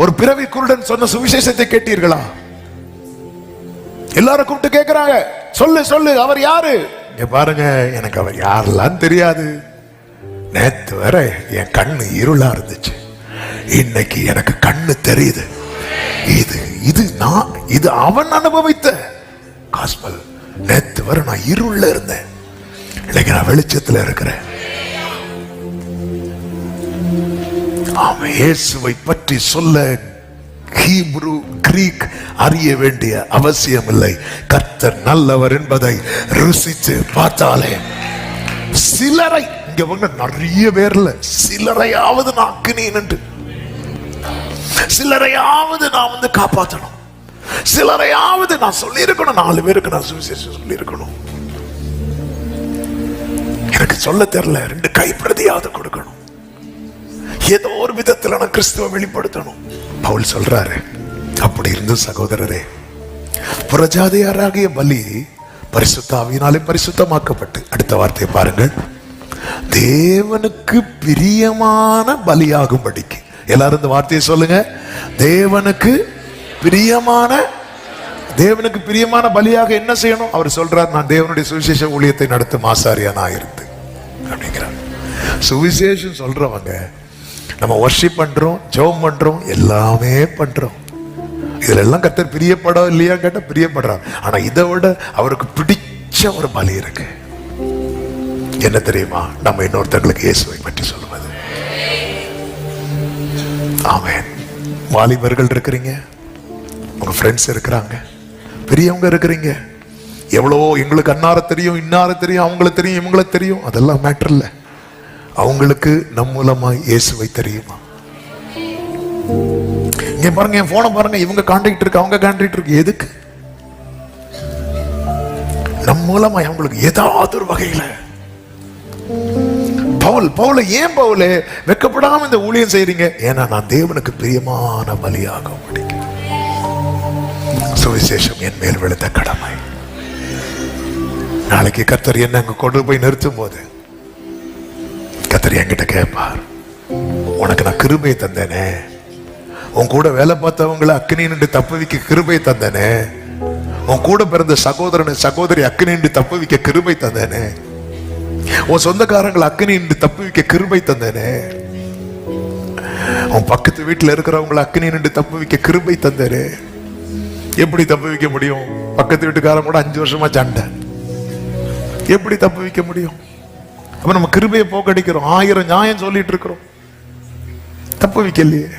ஒரு பிறவி குருடன் சொன்ன சுவிசேஷத்தை கேட்டீர்களா? எல்லாரும் கூப்பிட்டு கேட்கிறாங்க சொல்லு சொல்லு அவர் யாரு? பாருங்க எனக்கு அவர் யாரெல்லாம் தெரியாது. நேத்து வர என் கண்ணு இருளா இருந்துச்சு. இன்னைக்கு எனக்கு கண்ணு தெரியுது. இது இது நான் இது அவன் அனுபவித்த. காஸ்பல் நேத்து வர நான் இருள்ல இருந்தேன். இன்னைக்கு நான் வெளிச்சத்துல இருக்கிறேன். நாம் இயேசுவை பற்றி சொல்ல ஹீப்ரு கிரீக் அறிய வேண்டிய அவசியம் இல்லை கர்த்தர் நல்லவர் என்பதை ருசித்து பார்த்தாலே சிலரை இங்க வந்து நிறைய பேர்ல சிலரையாவது நான் அக்கினேன் சிலரையாவது நான் வந்து காப்பாற்றணும். சிலரையாவது நான் சொல்லியிருக்கணும். நாலு பேருக்கு நான் சுவிசேஷம் சொல்லியிருக்கணும். எனக்கு சொல்ல தெரியல. ரெண்டு கைப்பிரதியாவது கொடுக்கணும். ஏதோ ஒரு விதத்தில் நான் கிறிஸ்துவ வெளிப்படுத்தணும். பவுல் சொல்றாரு அப்படி இருந்து சகோதரரே புறஜாதியாராகிய பலி பரிசுத்தாவினாலே பரிசுத்தமாக்கப்பட்டு. அடுத்த வார்த்தையை பாருங்கள் தேவனுக்கு பிரியமான பலியாகும்படிக்கு. எல்லாரும் இந்த வார்த்தையை சொல்லுங்க. தேவனுக்கு பிரியமான தேவனுக்கு பிரியமான பலியாக என்ன செய்யணும்? அவர் சொல்றார் நான் தேவனுடைய சுவிசேஷ ஊழியத்தை நடத்தும் ஆசாரியானா இருந்து அப்படிங்கிறார். சுவிசேஷம் சொல்றவங்க நம்ம ஒர்ஷிப் பண்றோம் ஜெபம் பண்றோம் எல்லாமே பண்றோம். இதுல எல்லாம் கத்தர் பிரியப்படம் இல்லையா கேட்டா பிரியப்படுறார். ஆனா இதை விட அவருக்கு பிடிச்ச ஒரு பலி இருக்கு. என்ன தெரியுமா? நம்ம இன்னொருத்தங்களுக்கு இயேசுவை பற்றி சொல்லுவது. ஆமேன். வாலிபர்கள் இருக்கிறீங்க. உங்க ஃப்ரெண்ட்ஸ் இருக்கிறாங்க. பெரியவங்க இருக்கிறீங்க. எவ்வளோ எங்களுக்கு அன்னார தெரியும் இன்னார தெரியும் அவங்களுக்கு தெரியும் இவங்களை தெரியும். அதெல்லாம் மேட்டர் இல்லை. அவங்களுக்கு நம் மூலமா இயேசுவை தெரியுமா? இங்க பாருங்க என் போனை பாருங்க இவங்க காண்டாக்ட் இருக்கு அவங்க காண்டாக்ட் இருக்கு. எதுக்கு? நம் மூலமா அவங்களுக்கு ஏதாவது ஒரு வகையில. பவுல் பவுல ஏன் பவுல வெக்கப்படாம இந்த ஊழியம் செய்யறீங்க ஏன்னா நான் தேவனுக்கு பிரியமான பலியாக முடிக்கிறேன் சுவிசேஷம் என் மேல் விழுந்த கடமை. நாளைக்கு கத்தர் என்ன அங்க கொண்டு போய் நிறுத்தும் போது என்கிட்ட கேட்பார் உனக்கு நான் கிருபை தந்தேனே. உன் கூட வேலை பார்த்தவங்களை அக்னி நின்று தப்பு வைக்க கிருபை தந்தேனே. உன் கூட பிறந்த சகோதரனை சகோதரி அக்னி நின்று தப்பு வைக்க கிருபை தந்தேனே. உன் சொந்தக்காரங்களை அக்னி நின்று தப்பு வைக்க கிருபை தந்தேனே. உன் பக்கத்து வீட்டில் இருக்கிறவங்களை அக்னி நின்று தப்பு வைக்க கிருபை தந்தேனே. எப்படி தப்பு வைக்க முடியும்? பக்கத்து வீட்டுக்காரன் கூட அஞ்சு வருஷமா சண்டை. எப்படி தப்பு வைக்க முடியும்? அப்ப நம்ம கிருபையை போக்கடிக்கிறோம். ஆயிரம் நியாயம் சொல்லிட்டு இருக்கிறோம். தப்பு வைக்கலையே.